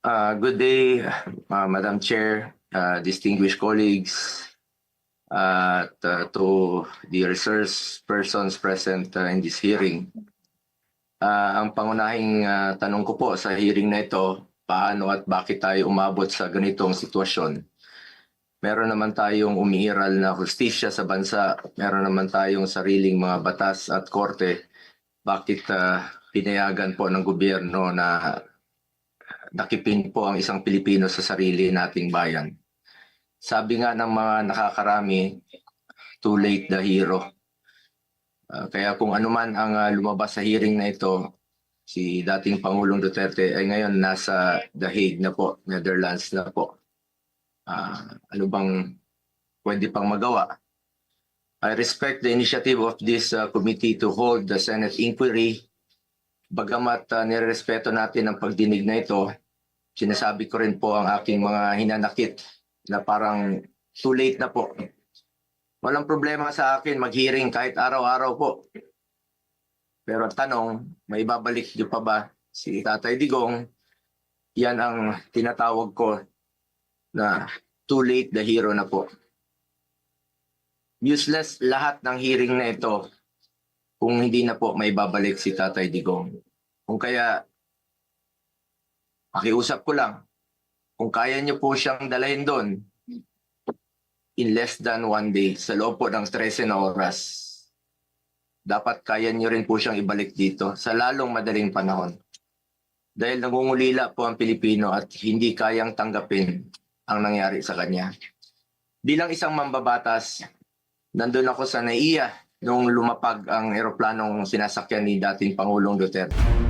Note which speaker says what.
Speaker 1: Uh, good day, uh, Madam Chair, uh, distinguished colleagues, uh, to the resource persons present uh, in this hearing. Uh, ang pangunahing uh, tanong ko po sa hearing na ito, paano at bakit tayo umabot sa ganitong sitwasyon? Meron naman tayong umiiral na hustisya sa bansa, meron naman tayong sariling mga batas at korte. Bakit uh, pinayagan po ng gobyerno na nakipin po ang isang Pilipino sa sarili nating bayan. Sabi nga ng mga nakakarami, too late the hero. Uh, kaya kung ano man ang uh, lumabas sa hearing na ito, si dating Pangulong Duterte ay ngayon nasa The Hague na po, Netherlands na po. Uh, ano bang pwede pang magawa? I respect the initiative of this uh, committee to hold the Senate inquiry Bagamat uh, nirespeto natin ang pagdinig na ito, sinasabi ko rin po ang aking mga hinanakit na parang too late na po. Walang problema sa akin mag-hearing kahit araw-araw po. Pero tanong, may babalik niyo pa ba si Tatay Digong? Yan ang tinatawag ko na too late the hero na po. Useless lahat ng hearing na ito kung hindi na po may babalik si Tatay Digong. Kung kaya, pakiusap ko lang, kung kaya niyo po siyang dalhin doon in less than one day, sa loob po ng 13 na oras, dapat kaya niyo rin po siyang ibalik dito sa lalong madaling panahon. Dahil nangungulila po ang Pilipino at hindi kayang tanggapin ang nangyari sa kanya. Bilang isang mambabatas, nandun ako sa naiya nung lumapag ang eroplanong sinasakyan ni dating Pangulong Duterte.